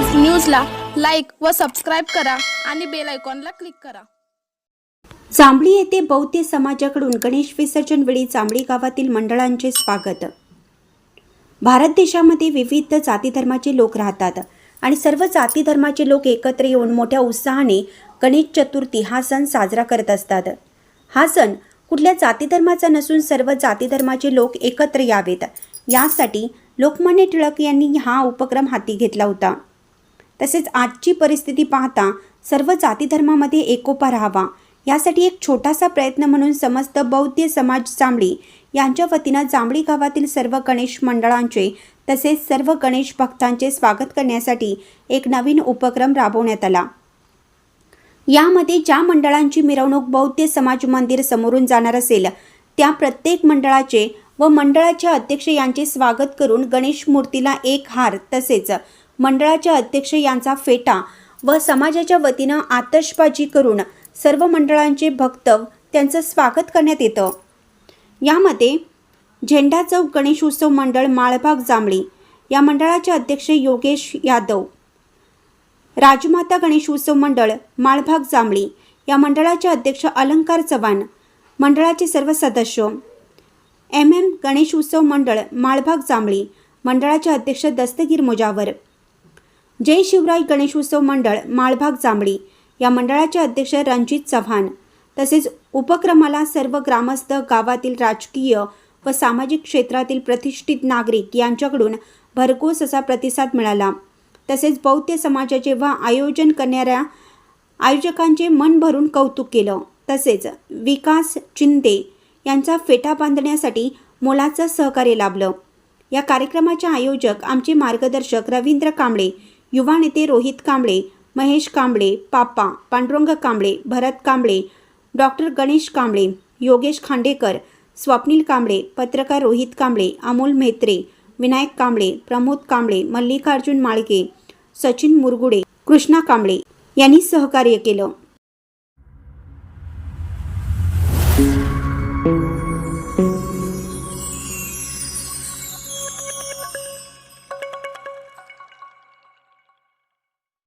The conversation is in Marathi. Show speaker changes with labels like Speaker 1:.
Speaker 1: व सबस्क्राईब करा आणि बेल आयकॉनला क्लिक करा.
Speaker 2: जांभळी येथे बौद्ध समाजाकडून गणेश विसर्जन वेळी जांभळी गावातील मंडळांचे स्वागत. भारत देशामध्ये विविध जाती धर्माचे लोक राहतात आणि सर्व जाती धर्माचे लोक एकत्र येऊन मोठ्या उत्साहाने गणेश चतुर्थी हा सण साजरा करत असतात. हा सण कुठल्या जाती धर्माचा नसून सर्व जाती धर्माचे लोक एकत्र यावेत. यासाठी लोकमान्य टिळक यांनी हा उपक्रम हाती घेतला होता. तसेच आजची परिस्थिती पाहता सर्व जाती धर्मामध्ये एकोपा राहावा. यासाठी एक छोटासा प्रयत्न म्हणून समस्त बौद्ध समाज जांभळी यांच्या वतीनं जांभळी गावातील सर्व गणेश मंडळांचे तसेच सर्व गणेश भक्तांचे स्वागत करण्यासाठी एक नवीन उपक्रम राबवण्यात आला. यामध्ये ज्या मंडळांची मिरवणूक बौद्ध समाज मंदिर समोरून जाणार असेल त्या प्रत्येक मंडळाचे व मंडळाचे अध्यक्ष यांचे स्वागत करून गणेश मूर्तीला एक हार तसेच मंडळाचे अध्यक्ष यांचा फेटा व समाजाच्या वतीनं आतषबाजी करून सर्व मंडळांचे भक्त त्यांचं स्वागत करण्यात येतं. यामध्ये झेंडा चौक गणेश उत्सव मंडळ माळभाग जांभळी या मंडळाचे अध्यक्ष योगेश यादव राजमाता गणेश उत्सव मंडळ माळभाग जांभळी या मंडळाचे अध्यक्ष अलंकार चव्हाण मंडळाचे सर्व सदस्य एम एम गणेश उत्सव मंडळ माळभाग जांभळी मंडळाचे अध्यक्ष दस्तगीर मुजावर जय शिवराय गणेशोत्सव मंडळ माळभाग जांभळी. या मंडळाचे अध्यक्ष रणजित चव्हाण. तसेच उपक्रमाला सर्व ग्रामस्थ गावातील राजकीय व सामाजिक क्षेत्रातील प्रतिष्ठित नागरिक यांच्याकडून भरघोस असा प्रतिसाद मिळाला. तसेच बौद्ध समाजाचे व आयोजन करणाऱ्या आयोजकांचे मन भरून कौतुक केलं. तसेच विकास चिंदे यांचा फेटा बांधण्यासाठी मोलाचं सहकार्य लाभलं. या कार्यक्रमाचे आयोजक आमचे मार्गदर्शक रवींद्र कांबळे युवा नेते रोहित कांबळे महेश कांबळे पापा पांडुरंग कांबळे भरत कांबळे डॉक्टर गणेश कांबळे योगेश खांडेकर स्वप्नील कांबळे पत्रकार रोहित कांबळे अमोल म्हेत्रे विनायक कांबळे प्रमोद कांबळे मल्लिकार्जुन माळके सचिन मुरगुडे कृष्णा कांबळे यांनी सहकार्य केलं.